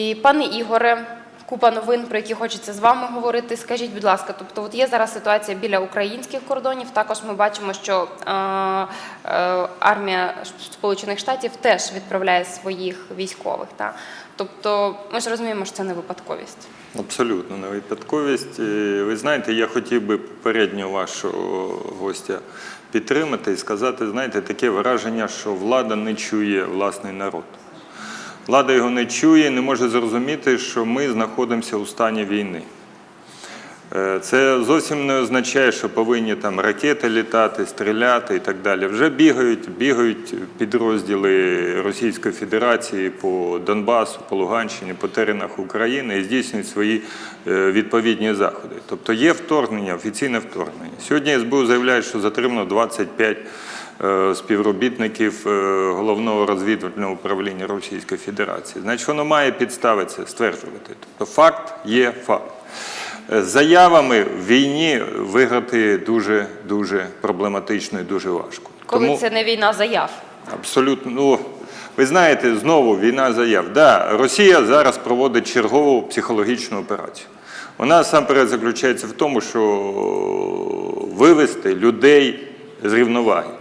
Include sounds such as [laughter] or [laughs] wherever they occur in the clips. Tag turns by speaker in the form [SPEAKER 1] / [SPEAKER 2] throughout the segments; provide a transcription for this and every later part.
[SPEAKER 1] І пане Ігоре, купа новин, про які хочеться з вами говорити. Скажіть, будь ласка, тобто, от є зараз ситуація біля українських кордонів. Також ми бачимо, що е, е, армія Сполучених Штатів теж відправляє своїх військових. Та? Тобто, ми ж розуміємо, що це не випадковість.
[SPEAKER 2] Абсолютно не випадковість. Ви знаєте, я хотів би попереднього вашого гостя підтримати і сказати, знаєте, таке враження, що влада не чує власний народ. Влада його не чує, не може зрозуміти, що ми знаходимося у стані війни. Е, Це зовсім не означає, що повинні там ракети літати, стріляти і так далі. Вже бігають, бігають підрозділи Російської Федерації по Донбасу, по Луганщині, по теренах України і здійснюють свої е, відповідні заходи. Тобто є вторгнення, офіційне вторгнення. Сьогодні СБУ заявляє, що затримано 25 е, співробітників е, головного розвідувального управління Російської Федерації. Значить, воно має підстави це стверджувати. Тобто факт є факт. З заявами в війні виграти дуже дуже проблематично і дуже важко.
[SPEAKER 1] Коли це не війна заяв.
[SPEAKER 2] абсолютно ну. Ви знаєте, знову війна заяв. Да, Росія зараз проводить чергову психологічну операцію. Вона насамперед заключається в тому, що вивести людей з рівноваги, е,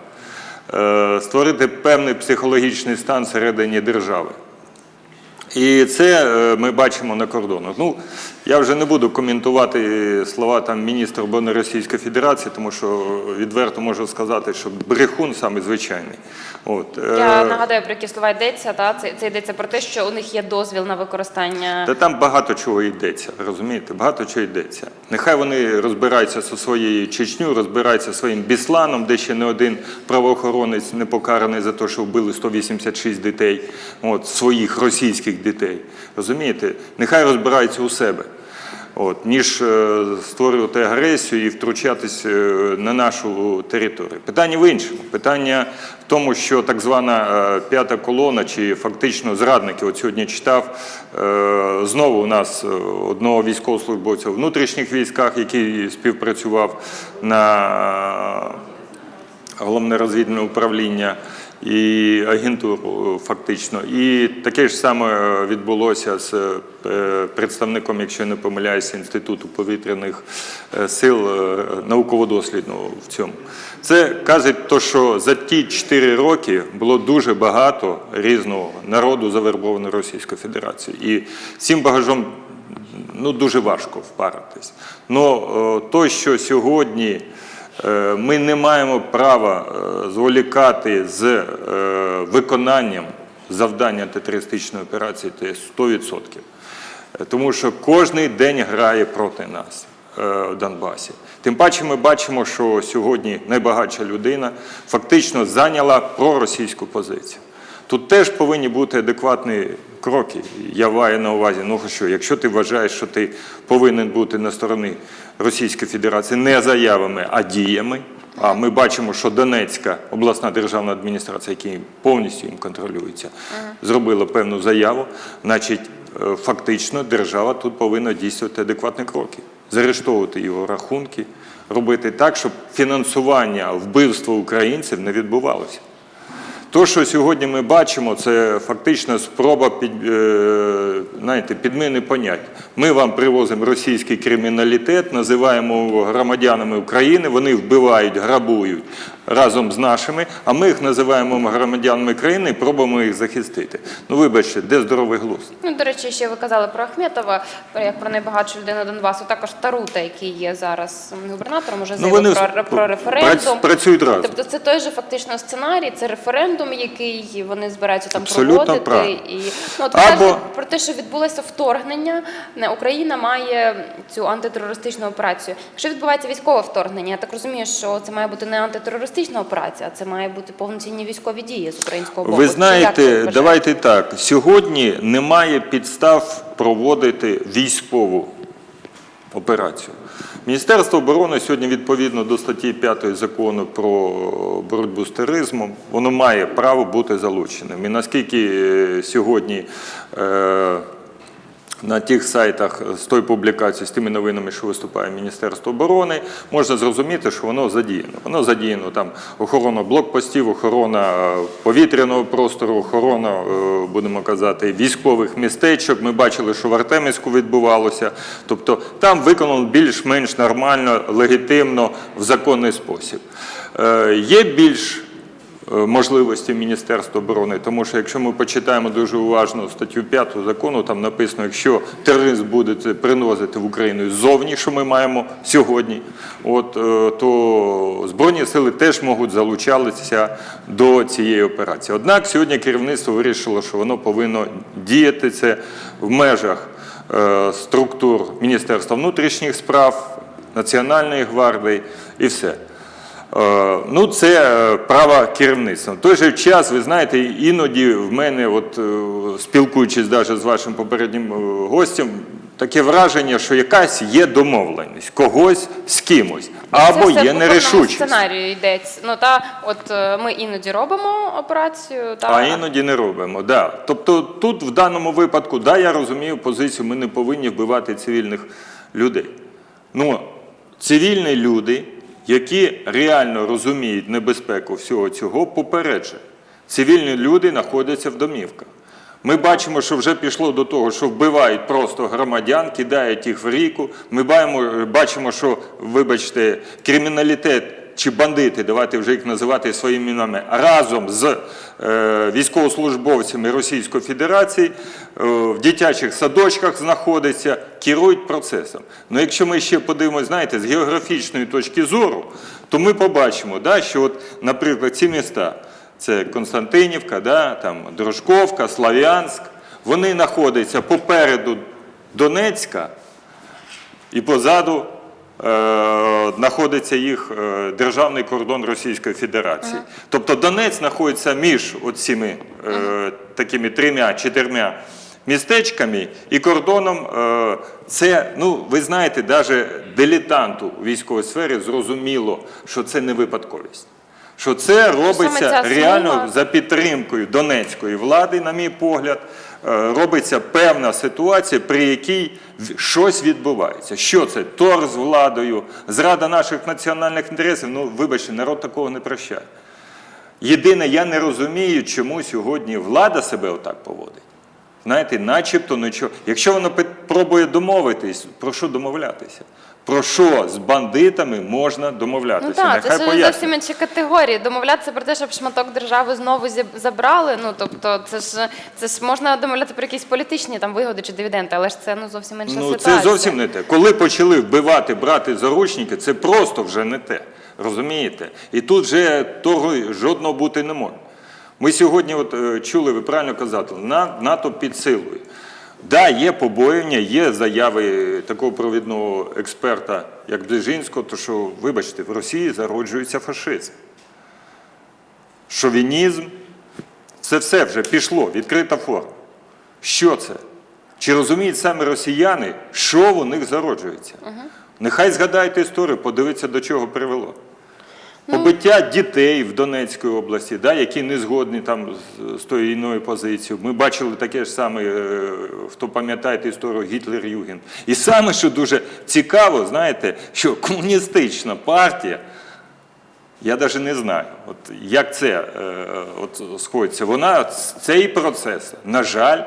[SPEAKER 2] створити певний психологічний стан всередині держави. І це е, ми бачимо на кордонах. Ну, я вже не буду коментувати слова там міністра оборони Російської Федерації, тому що відверто можу сказати, що брехун саме звичайний. От,
[SPEAKER 1] Я
[SPEAKER 2] е,
[SPEAKER 1] нагадаю, про які слова йдеться. Та? Це, це йдеться про те, що у них є дозвіл на використання.
[SPEAKER 2] Та там багато чого йдеться, розумієте? Багато чого йдеться. Нехай вони розбираються зі своєю Чечню, розбираються своїм Бісланом, де ще не один правоохоронець не покараний за те, що вбили 186 дітей, от, своїх російських дітей. Розумієте? Нехай розбираються у себе. От, ніж е, створювати агресію і втручатись е, на нашу територію. Питання в іншому. Питання в тому, що так звана е, п'ята колона, чи фактично зрадники, от сьогодні читав знову у нас одного військовослужбовця в внутрішніх військах, який співпрацював на головне розвідне управління і агентуру е, фактично. І таке ж саме е, відбулося з е, представником, якщо не помиляюся, Інституту повітряних сил науково-дослідного в цьому. Це каже, то, що за ті 4 роки було дуже багато різного народу завербовано Російською Федерацією. І цим багажом ну, дуже важко впаратись. Но то, що сьогодні ми не маємо права е, зволікати з е, виконанням завдання антитерористичної операції, це 100%. Е, Тому що кожний день грає проти нас е, в Донбасі. Тим паче ми бачимо, що сьогодні найбагатша людина фактично зайняла проросійську позицію. Тут теж повинні бути адекватні кроки. Я маю на увазі, ну що, якщо ти вважаєш, що ти повинен бути на стороні Російської Федерації не заявами, а діями. А ми бачимо, що Донецька обласна державна адміністрація, яка повністю їм контролюється, зробила певну заяву. Значить, е, фактично держава тут повинна дійствувати адекватні кроки, заарештовувати його рахунки, робити так, щоб фінансування вбивства українців не відбувалося. То, що сьогодні ми бачимо, це фактично спроба під, е, знаєте, підміни понять. Ми вам привозимо російський криміналітет, називаємо громадянами України, вони вбивають, грабують разом з нашими, а ми їх називаємо громадянами країни і пробуємо їх захистити. Ну, вибачте, де здоровий глузд?
[SPEAKER 1] Ну, до речі, ще ви казали про Ахметова, про- як про найбагатшу людину Донбасу. Також Тарута, який є зараз губернатором, уже
[SPEAKER 2] Ну,
[SPEAKER 1] заявив
[SPEAKER 2] вони
[SPEAKER 1] про, про референдум.
[SPEAKER 2] працюють разом.
[SPEAKER 1] Тобто це той же фактично сценарій, це референдум, який вони збираються там
[SPEAKER 2] Абсолютно
[SPEAKER 1] проводити.
[SPEAKER 2] правильно.
[SPEAKER 1] І ну, от
[SPEAKER 2] Або-
[SPEAKER 1] про те, що відбулося вторгнення, не, Україна має цю антитерористичну операцію. Якщо відбувається військове вторгнення, я так розумію, що це має бути не антитерористична операція, а це має бути повноцінні військові дії з українського боку.
[SPEAKER 2] Ви знаєте,
[SPEAKER 1] вважаєте?
[SPEAKER 2] давайте так. Сьогодні немає підстав проводити військову операцію. Міністерство оборони сьогодні, відповідно до статті 5 закону про боротьбу з тероризмом, воно має право бути залученим. І наскільки е, сьогодні е, на тих сайтах з тої публікації, з тими новинами, що виступає Міністерство оборони, можна зрозуміти, що воно задіяно. Воно задіяно там охорона блокпостів, охорона е, повітряного простору, охорона, е, будемо казати, військових містечок. Ми бачили, що в Артемівську відбувалося. Тобто там виконано більш-менш нормально, легітимно, в законний спосіб. Е, Є більш е, можливості Міністерства оборони, тому що якщо ми почитаємо дуже уважно статтю 5 закону, там написано, якщо терорист буде приносити в Україну ззовні, що ми маємо сьогодні, от, е, то Збройні сили теж можуть залучатися до цієї операції. Однак сьогодні керівництво вирішило, що воно повинно діяти це в межах е, структур Міністерства внутрішніх справ, Національної гвардії і все. Е, Ну, це е, право керівництва. В той же час, ви знаєте, іноді в мене, от, е, спілкуючись навіть з вашим попереднім гостем, таке враження, що якась є домовленість когось з кимось, або
[SPEAKER 1] Це
[SPEAKER 2] є нерішучість.
[SPEAKER 1] сценарію йдеться. Ну та от ми іноді робимо операцію, та
[SPEAKER 2] А іноді не робимо. Да. Тобто тут в даному випадку, да, я розумію позицію, ми не повинні вбивати цивільних людей. Ну, цивільні люди, які реально розуміють небезпеку всього цього, попереджують. Цивільні люди знаходяться в домівках. Ми бачимо, що вже пішло до того, що вбивають просто громадян, кидають їх в ріку. Ми бачимо що, вибачте, криміналітет чи бандити, давайте вже їх називати своїми іменами, разом з е, військовослужбовцями Російської Федерації е, в дитячих садочках знаходяться, керують процесом. Ну якщо ми ще подивимося, знаєте, з географічної точки зору, то ми побачимо, да, що, от, наприклад, ці міста. Це Константинівка, да, там, Дружковка, Слав'янськ. Вони знаходяться попереду Донецька і позаду знаходиться їх е, державний кордон Російської Федерації. Тобто Донець знаходиться між цими е, такими трьома-чотирма містечками і кордоном. Е, це, ну, ви знаєте, навіть дилетанту у військовій сфері зрозуміло, що це не випадковість. Що це робиться реально за підтримкою донецької влади, на мій погляд, е, робиться певна ситуація, при якій щось відбувається. Що це? Тор з владою, зрада наших національних інтересів. Ну, вибачте, народ такого не прощає. Єдине, я не розумію, чому сьогодні влада себе отак поводить. Знаєте, начебто нічого. Якщо вона пробує домовитись, про що домовлятися? Про що з бандитами можна домовлятися?
[SPEAKER 1] Ну так, це
[SPEAKER 2] Нехай
[SPEAKER 1] ж
[SPEAKER 2] пояснять.
[SPEAKER 1] зовсім інші категорії. Домовлятися про те, щоб шматок держави знову зіб- забрали. Ну тобто, це ж це ж можна домовляти про якісь політичні там вигоди чи дивіденди, але ж це ну зовсім інша
[SPEAKER 2] Ну,
[SPEAKER 1] ситуація.
[SPEAKER 2] це зовсім не те. Коли почали вбивати, брати заручники, це просто вже не те. Розумієте? І тут вже того жодного бути не може. Ми сьогодні от, е, чули, ви правильно казали, на- НАТО підсилує. Да, є побоювання, є заяви такого провідного експерта, як Ближинського, то що, вибачте, в Росії зароджується фашизм. Шовінізм, це все вже пішло, відкрита форма. Що це? Чи розуміють саме росіяни, що у них зароджується? Нехай згадають історію, подивиться, до чого привело. Побиття дітей в Донецькій області, да, які не згодні там з, тою іною позицією. Ми бачили таке ж саме, е, хто пам'ятає історію Гітлер-Юген. І саме, що дуже цікаво, знаєте, що комуністична партія, я навіть не знаю, от як це е, от, сходиться. Вона цей процес, на жаль,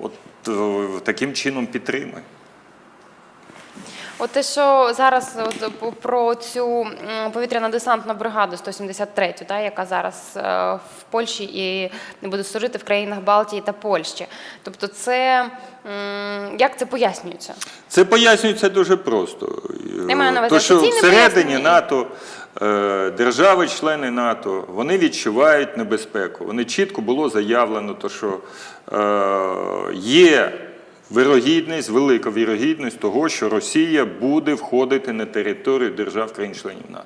[SPEAKER 2] от, е, таким чином підтримує.
[SPEAKER 1] От те, що зараз от, про цю повітряно-десантну бригаду 173, та, яка зараз е, в Польщі і буде служити в країнах Балтії та Польщі. Тобто, це як це пояснюється?
[SPEAKER 2] Це пояснюється дуже просто.
[SPEAKER 1] Маю на увазі
[SPEAKER 2] То, що всередині. НАТО, е, держави-члени НАТО, вони відчувають небезпеку. Вони чітко було заявлено, то, що е, є вирогідність, велика вірогідність того, що Росія буде входити на територію держав країн-членів НАТО.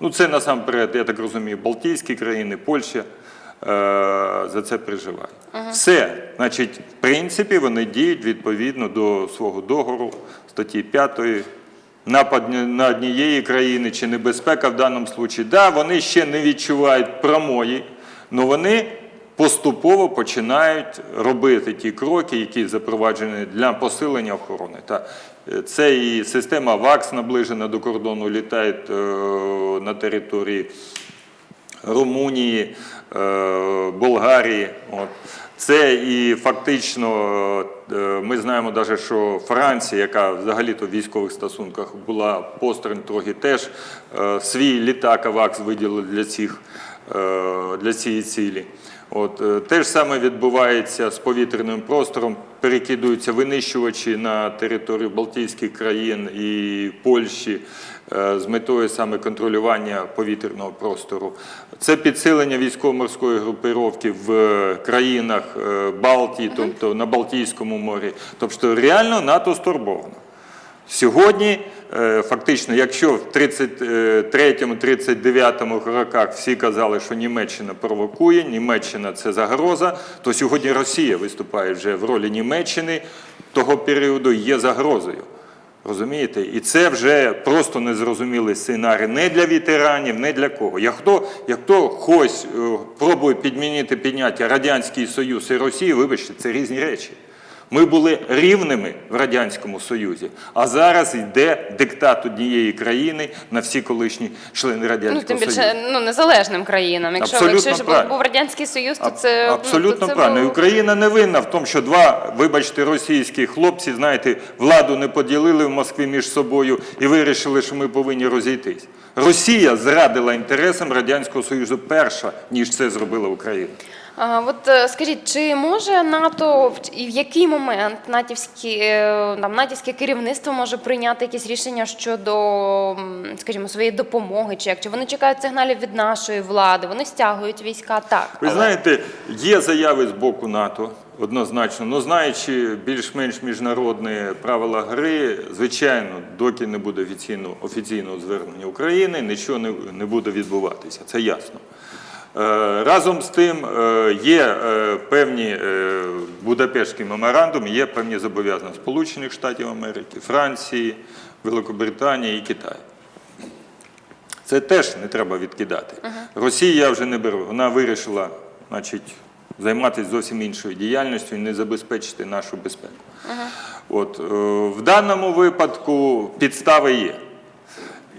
[SPEAKER 2] Ну, це насамперед, я так розумію, Балтійські країни, Польща е, за це переживає. Все. Значить, в принципі, вони діють відповідно до свого договору, статті 5. Напад на однієї країни чи небезпека в даному случаї. Да, вони ще не відчувають промої, але вони поступово починають робити ті кроки, які запроваджені для посилення охорони. Та е, це і система ВАКС наближена до кордону, літають е, на території Румунії, е, Болгарії. Це і фактично ми знаємо навіть, що Франція, яка взагалі-то в військових стосунках була посторонь трохи теж свій літак АВАКС виділили для цих для цієї цілі. От е, те ж саме відбувається з повітряним простором. Перекидуються винищувачі на територію Балтійських країн і Польщі е, з метою саме контролювання повітряного простору. Це підсилення військово-морської групировки в е, країнах Балтії, тобто на Балтійському морі. Тобто реально НАТО стурбовано. Сьогодні, фактично, якщо в 33-39 роках всі казали, що Німеччина провокує, Німеччина це загроза, то сьогодні Росія виступає вже в ролі Німеччини того періоду є загрозою. Розумієте? І це вже просто незрозумілий сценарій не для ветеранів, не для кого. Як хто, як хто хтось е, пробує підмінити підняття Радянський Союз і Росії, вибачте, це різні речі. Ми були рівними в Радянському Союзі, а зараз йде диктат однієї країни на всі колишні члени
[SPEAKER 1] Ну, тим більше
[SPEAKER 2] Союзу.
[SPEAKER 1] ну, незалежним країнам. Якщо,
[SPEAKER 2] Абсолютно
[SPEAKER 1] якщо
[SPEAKER 2] правильно.
[SPEAKER 1] був Радянський Союз, то це ну,
[SPEAKER 2] абсолютно
[SPEAKER 1] то це
[SPEAKER 2] правильно.
[SPEAKER 1] Було-
[SPEAKER 2] Україна не винна в тому, що два, вибачте, російські хлопці, знаєте, владу не поділили в Москві між собою і вирішили, що ми повинні розійтись. Росія зрадила інтересам Радянського Союзу перша, ніж це зробила Україна.
[SPEAKER 1] От е, скажіть, чи може НАТО і в який момент натівські, е, там, натівське керівництво може прийняти якісь рішення щодо, скажімо, своєї допомоги? Чи як? Чи вони чекають сигналів від нашої влади? Вони стягують війська? Так.
[SPEAKER 2] Ви
[SPEAKER 1] але-
[SPEAKER 2] знаєте, є заяви з боку НАТО, однозначно, але знаючи більш-менш міжнародні правила гри, звичайно, доки не буде офіційного, офіційного звернення України, нічого не, не буде відбуватися. Це ясно. Е, Разом з тим е, є е, певні Будапештський меморандум, є певні зобов'язання Сполучених Штатів Америки, Франції, Великобританії і Китаю. Це теж не треба відкидати. Росія я вже не беру. Вона вирішила, значить, займатися зовсім іншою діяльністю і не забезпечити нашу безпеку. От, е, в даному випадку підстави є.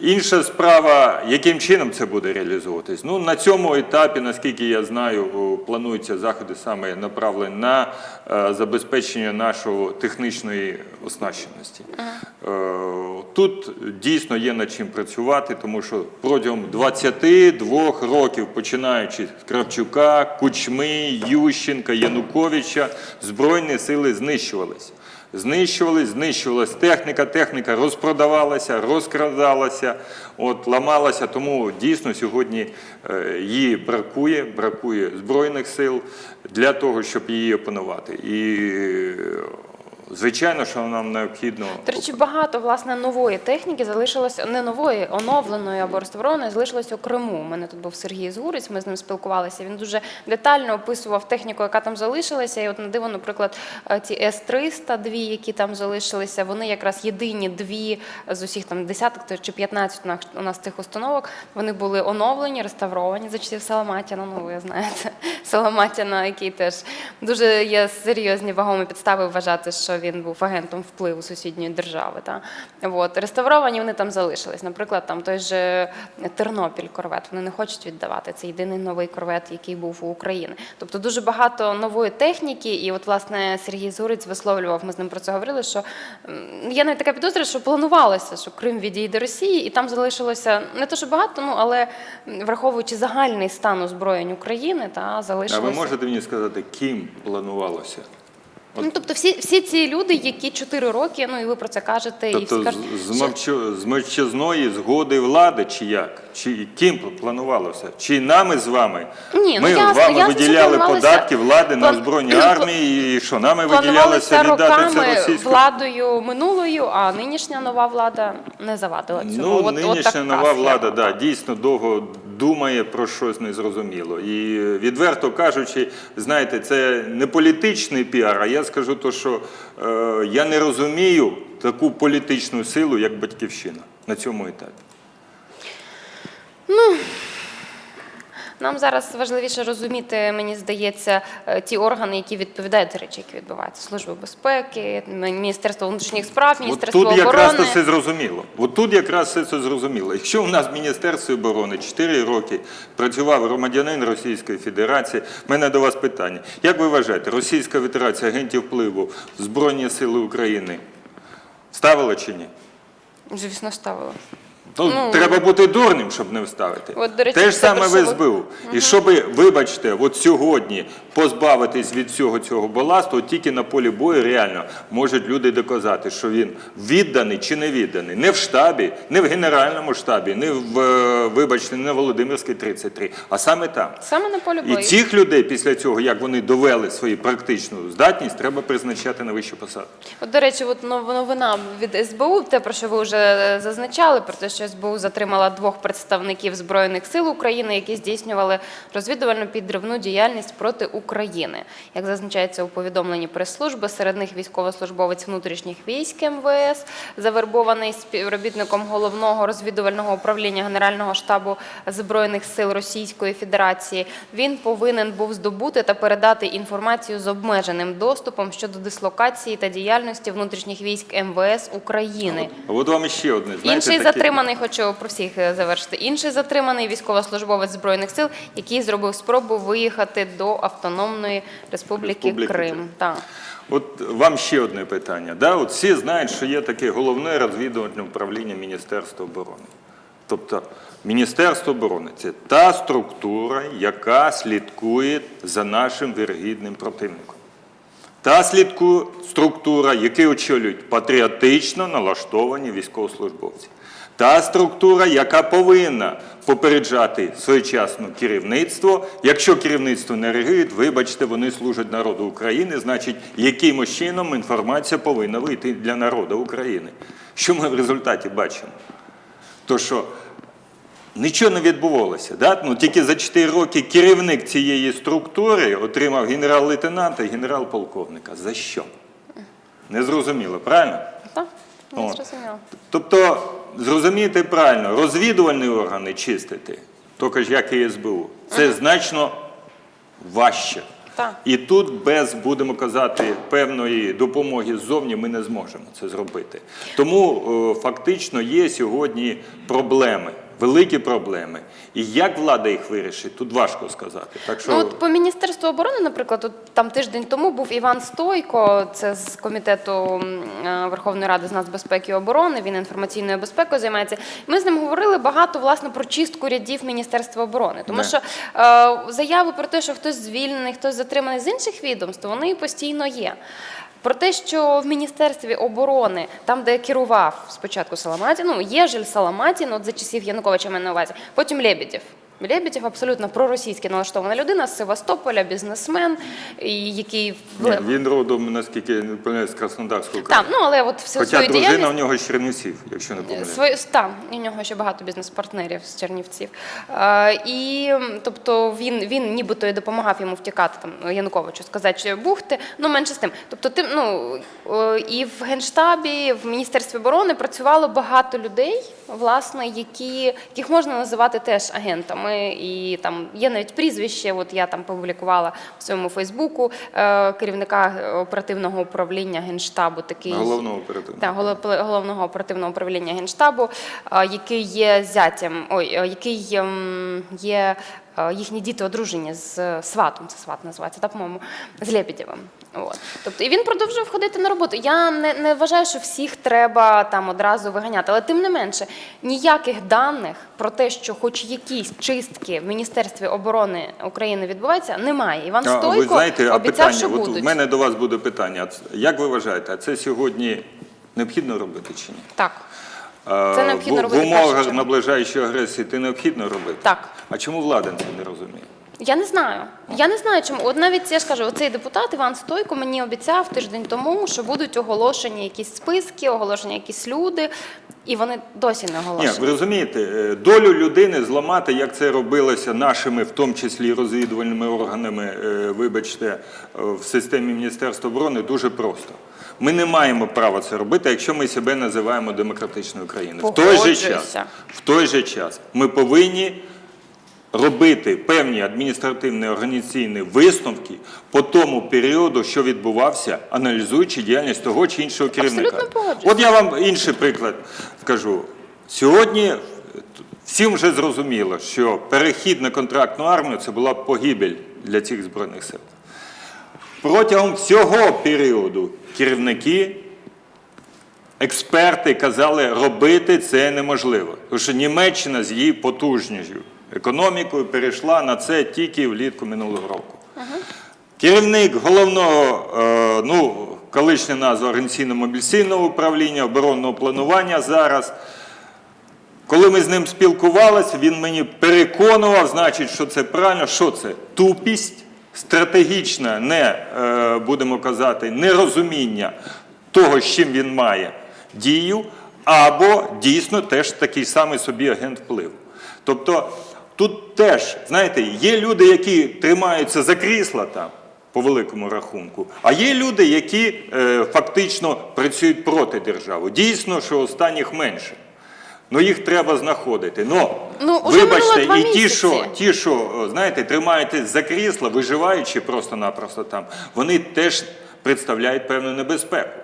[SPEAKER 2] Інша справа, яким чином це буде реалізовуватись. Ну, на цьому етапі, наскільки я знаю, плануються заходи саме направлені на е, забезпечення нашого технічної оснащеності. Е, Тут дійсно є над чим працювати, тому що протягом 22 років, починаючи з Кравчука, Кучми, Ющенка, Януковича, Збройні сили знищувалися. Знищувались, знищувалась техніка, техніка розпродавалася, розкрадалася, от, ламалася. Тому дійсно сьогодні е, її бракує, бракує збройних сил для того, щоб її опанувати. І е, звичайно, що нам необхідно.
[SPEAKER 1] До речі, багато власне нової техніки залишилось не нової, оновленої або реставрованої, залишилось у Криму. У мене тут був Сергій Згурець, ми з ним спілкувалися. Він дуже детально описував техніку, яка там залишилася. І от на диво, наприклад, е, ці С-300, дві, які там залишилися, вони якраз єдині дві з усіх там десяток чи 15 у у нас цих установок. Вони були оновлені, реставровані за часів Саламатіна. Ну, ви знаєте, [laughs] Саламатіна, який теж дуже є серйозні вагомі підстави вважати, що він був агентом впливу сусідньої держави. Та? От. Реставровані вони там залишились. Наприклад, там той же Тернопіль корвет. Вони не хочуть віддавати. Це єдиний новий корвет, який був у України. Тобто дуже багато нової техніки. І от, власне, Сергій Зуриць висловлював, ми з ним про це говорили, що є навіть така підозра, що планувалося, що Крим відійде Росії, і там залишилося не то, що багато, ну але враховуючи загальний стан озброєнь України, та
[SPEAKER 2] А ви можете мені сказати, ким планувалося?
[SPEAKER 1] Ну, тобто всі, всі ці люди, які 4 роки, ну і ви про це кажете, і всі
[SPEAKER 2] Тобто
[SPEAKER 1] кажуть,
[SPEAKER 2] з, з,
[SPEAKER 1] що-
[SPEAKER 2] мовчо- з мовчазної згоди влади, чи як? Чи ким планувалося? Чи нами з вами?
[SPEAKER 1] Ні, ну,
[SPEAKER 2] Ми
[SPEAKER 1] ясно,
[SPEAKER 2] вами
[SPEAKER 1] ясно,
[SPEAKER 2] виділяли податки влади на
[SPEAKER 1] план- план-
[SPEAKER 2] армії, і що нами виділялося
[SPEAKER 1] планувалися
[SPEAKER 2] віддати це
[SPEAKER 1] роками
[SPEAKER 2] російську?
[SPEAKER 1] владою минулою, а нинішня нова влада не завадила цього.
[SPEAKER 2] Ну,
[SPEAKER 1] От- от
[SPEAKER 2] нинішня
[SPEAKER 1] така
[SPEAKER 2] нова
[SPEAKER 1] схема.
[SPEAKER 2] влада да, дійсно довго думає про щось незрозуміло. І е, відверто кажучи, знаєте, це не політичний піар, а я скажу то, що е, я не розумію таку політичну силу, як батьківщина на цьому етапі.
[SPEAKER 1] Нам зараз важливіше розуміти, мені здається, е, ті органи, які відповідають за речі, які відбуваються. Служби безпеки, Міністерство внутрішніх справ,
[SPEAKER 2] От
[SPEAKER 1] Міністерство
[SPEAKER 2] тут якраз
[SPEAKER 1] оборони.
[SPEAKER 2] то все зрозуміло. От тут якраз все це зрозуміло. Якщо у нас в Міністерстві оборони 4 роки працював громадянин Російської Федерації, в мене до вас питання. Як ви вважаєте, Російська Федерація агентів впливу Збройні Сили України ставила чи ні?
[SPEAKER 1] Звісно, ставила.
[SPEAKER 2] Ну,
[SPEAKER 1] Ну,
[SPEAKER 2] треба бути дурним, щоб не вставити.
[SPEAKER 1] От, до речі,
[SPEAKER 2] Те ж саме в СБУ. І щоби, вибачте, от сьогодні позбавитись від всього цього баласту, от тільки на полі бою реально можуть люди доказати, що він відданий чи не відданий. Не в штабі, не в генеральному штабі, не в, е, вибачте, не в Володимирській 33, а саме там.
[SPEAKER 1] Саме на полі
[SPEAKER 2] І цих людей після цього, як вони довели свою практичну здатність, треба призначати на вищу посаду.
[SPEAKER 1] От, до речі, от нов- новина від СБУ, те, про що ви вже е, зазначали, про те, що СБУ затримала двох представників Збройних сил України, які здійснювали розвідувально підривну діяльність проти України. Як зазначається у повідомленні прес-служби, серед них військовослужбовець внутрішніх військ МВС, завербований співробітником головного розвідувального управління Генерального штабу Збройних сил Російської Федерації. Він повинен був здобути та передати інформацію з обмеженим доступом щодо дислокації та діяльності внутрішніх військ МВС України.
[SPEAKER 2] А от вам ще одне. Знаєте,
[SPEAKER 1] Інший
[SPEAKER 2] таке-
[SPEAKER 1] затриманий, хочу про всіх е, завершити. Інший затриманий військовослужбовець збройних сил, який зробив спробу виїхати до Автономної Республіки,
[SPEAKER 2] Республіки
[SPEAKER 1] Крим. Так.
[SPEAKER 2] От вам ще одне питання. Да? От всі знають, що є таке головне розвідувальне управління Міністерства оборони. Тобто Міністерство оборони це та структура, яка слідкує за нашим вірогідним противником. Та слідку структура, яку очолюють патріотично налаштовані військовослужбовці. Та структура, яка повинна попереджати своєчасно керівництво. Якщо керівництво не реагує, вибачте, вони служать народу України, значить, якимось чином інформація повинна вийти для народу України. Що ми в результаті бачимо? То що Нічого не відбувалося. Да? Ну, тільки за 4 роки керівник цієї структури отримав генерал-лейтенанта і генерал-полковника. За що? Незрозуміло, правильно?
[SPEAKER 1] Так, не зрозуміло.
[SPEAKER 2] Тобто, зрозумійте правильно, розвідувальні органи чистити, тільки ж як і СБУ, це значно важче.
[SPEAKER 1] Так.
[SPEAKER 2] І тут без, будемо казати, певної допомоги ззовні ми не зможемо це зробити. Тому е, фактично є сьогодні проблеми, великі проблеми. І як влада їх вирішить, тут важко сказати. Так що
[SPEAKER 1] Ну, от по Міністерству оборони, наприклад, от там тиждень тому був Іван Стойко, це з комітету е, Верховної Ради з нацбезпеки і оборони. Він інформаційною безпекою займається. Ми з ним говорили багато власне про чистку рядів Міністерства оборони, тому
[SPEAKER 2] Да.
[SPEAKER 1] що е, заяви про те, що хтось звільнений, хтось затриманий з інших відомств, вони постійно є. Про те, що в Міністерстві оборони, там, де керував спочатку Саламатін, ну, Єжель Саламатін, от за часів Януковича маю на увазі, потім Лебедєв. Лебедєв абсолютно проросійськи налаштована людина з Севастополя, бізнесмен, який
[SPEAKER 2] Ні, він родом, наскільки я не помиляюсь, з Краснодарського краю.
[SPEAKER 1] там, ну але от всю
[SPEAKER 2] Хоча
[SPEAKER 1] свою
[SPEAKER 2] дружина
[SPEAKER 1] діяльність
[SPEAKER 2] у нього з Чернівців, якщо не помиляюсь.
[SPEAKER 1] Свою там в нього ще багато бізнес-партнерів з Чернівців. Е, і тобто він, він нібито і допомагав йому втікати там Януковичу, сказати, що бухти. Ну менше з тим. Тобто, ти ну і в генштабі, в міністерстві оборони працювало багато людей, власне, які яких можна називати теж агентами. І там є навіть прізвище. От я там публікувала в своєму Фейсбуку е, керівника оперативного управління генштабу. Такий
[SPEAKER 2] Головного оперативного.
[SPEAKER 1] та, голов- головного оперативного управління Генштабу, е, який є зятям, ой, а, який ем, є а, їхні діти одружені з е, сватом, це сват називається, так, по-моєму, з Лепідєвим. От. Тобто, і він продовжував ходити на роботу. Я не, не вважаю, що всіх треба там одразу виганяти, але тим не менше, ніяких даних про те, що хоч якісь чистки в Міністерстві оборони України відбуваються, немає. Іван
[SPEAKER 2] А,
[SPEAKER 1] Стойко
[SPEAKER 2] ви знаєте, а
[SPEAKER 1] обіцяв,
[SPEAKER 2] питання,
[SPEAKER 1] що
[SPEAKER 2] от
[SPEAKER 1] будуть.
[SPEAKER 2] в мене до вас буде питання. Як ви вважаєте, а це сьогодні необхідно робити чи ні?
[SPEAKER 1] Так, Це необхідно
[SPEAKER 2] в,
[SPEAKER 1] робити
[SPEAKER 2] В умовах наближаючої агресії це необхідно робити?
[SPEAKER 1] так.
[SPEAKER 2] А чому влада це не розуміє?
[SPEAKER 1] Я не знаю. Я не знаю, чому. От навіть я ж кажу, оцей депутат Іван Стойко мені обіцяв тиждень тому, що будуть оголошені якісь списки, оголошені якісь люди, і вони досі не
[SPEAKER 2] Ні, ви розумієте, е, долю людини зламати, як це робилося нашими, в тому числі розвідувальними органами, е, вибачте, е, в системі Міністерства оборони, дуже просто. Ми не маємо права це робити, якщо ми себе називаємо демократичною країною. В той же час, в той же час ми повинні робити певні адміністративні організаційні висновки по тому періоду, що відбувався, аналізуючи діяльність того чи іншого керівника. От я вам інший приклад скажу. Сьогодні всім вже зрозуміло, що перехід на контрактну армію це була погибель для цих збройних сил. Протягом всього періоду керівники, експерти казали, робити це неможливо. Тому що Німеччина з її потужнішою економікою перейшла на це тільки влітку минулого року. Керівник головного, е, ну, колишня назва організаційно-мобілізаційного управління, оборонного планування зараз. Коли ми з ним спілкувалися, він мені переконував, значить, що це правильно, що це тупість, стратегічне, не е, будемо казати, нерозуміння того, з чим він має дію, або дійсно теж такий самий собі агент впливу. Тобто тут теж, знаєте, є люди, які тримаються за крісла там. По великому рахунку, а є люди, які е, фактично працюють проти держави. Дійсно, що останніх менше. Ну їх треба знаходити. Ну,
[SPEAKER 1] Ну,
[SPEAKER 2] вибачте, і ті, що ті, що знаєте, тримаєтесь за крісла, виживаючи просто-напросто там, вони теж представляють певну небезпеку.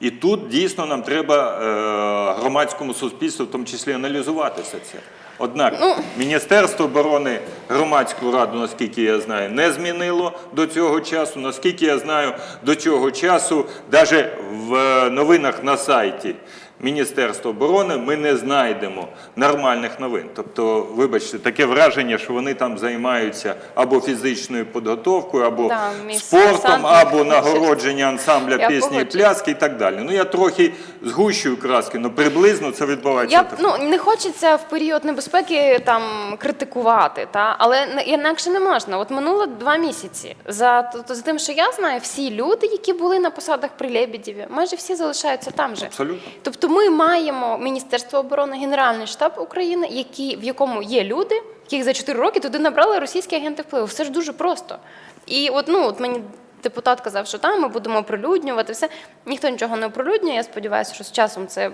[SPEAKER 2] І тут дійсно нам треба е, громадському суспільству, в тому числі, аналізувати все це. Однак
[SPEAKER 1] Ну.
[SPEAKER 2] Міністерство оборони громадську раду, наскільки я знаю, не змінило до цього часу. Наскільки я знаю, до цього часу, навіть в е, новинах на сайті Міністерства оборони ми не знайдемо нормальних новин. Тобто, вибачте, таке враження, що вони там займаються або фізичною підготовкою, або
[SPEAKER 1] Да,
[SPEAKER 2] спортом, або нагородження ансамбля
[SPEAKER 1] Я
[SPEAKER 2] пісні і пляски і так далі. Ну я трохи згущую краски, але приблизно це відбувається.
[SPEAKER 1] Я
[SPEAKER 2] так.
[SPEAKER 1] ну не хочеться в період небезпеки там критикувати, та але інакше не можна. От минуло два місяці. За т- за тим, що я знаю, всі люди, які були на посадах при Лебедєві, майже всі залишаються там же.
[SPEAKER 2] Абсолютно.
[SPEAKER 1] Тобто, ми маємо Міністерство оборони, Генеральний штаб України, які в якому є люди, яких за 4 роки туди набрали російські агенти впливу. Все ж дуже просто. І от ну от мені. Депутат казав, що там ми будемо оприлюднювати все. Ніхто нічого не оприлюднює. Я сподіваюся, що з часом це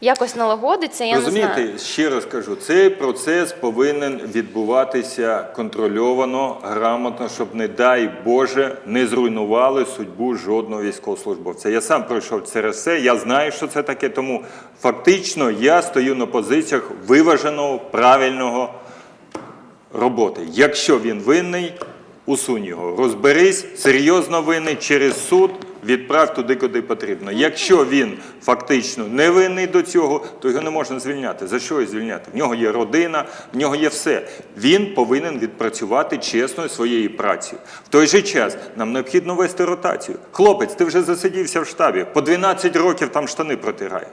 [SPEAKER 1] якось налагодиться. Я не
[SPEAKER 2] Розумієте,
[SPEAKER 1] знаю.
[SPEAKER 2] ще раз кажу, цей процес повинен відбуватися контрольовано, грамотно, щоб, не дай Боже, не зруйнували судьбу жодного військовослужбовця. Я сам пройшов через це, я знаю, що це таке, тому фактично я стою на позиціях виваженого, правильного роботи. Якщо він винний, усунь його. Розберись, серйозно винний через суд. Відправ туди, куди потрібно. Якщо він фактично не винний до цього, то його не можна звільняти. За що його звільняти? В нього є родина, в нього є все. Він повинен відпрацювати чесно своєю працею. В той же час нам необхідно вести ротацію. Хлопець, ти вже засидівся в штабі. По 12 років там штани протирають.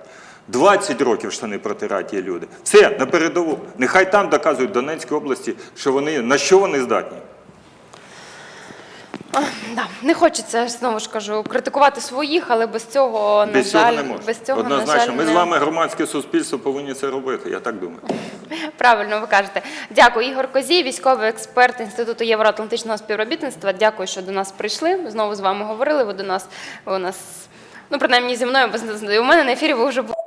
[SPEAKER 2] 20 років штани протирають є люди. Все, на передову. Нехай там доказують Донецькій області, що вони на що вони здатні.
[SPEAKER 1] Да, не хочеться знову ж кажу критикувати своїх, але без цього
[SPEAKER 2] Без
[SPEAKER 1] на
[SPEAKER 2] цього
[SPEAKER 1] жаль,
[SPEAKER 2] не можна.
[SPEAKER 1] без цього
[SPEAKER 2] Однозначно,
[SPEAKER 1] на жаль,
[SPEAKER 2] ми з вами громадське суспільство повинні це робити. Я так думаю.
[SPEAKER 1] Правильно, ви кажете. Дякую, Ігор Козій, військовий експерт Інституту Євроатлантичного співробітництва. Дякую, що до нас прийшли. Знову з вами говорили. Ви до нас ви у нас, ну принаймні зі мною, бо у мене на ефірі ви вже були.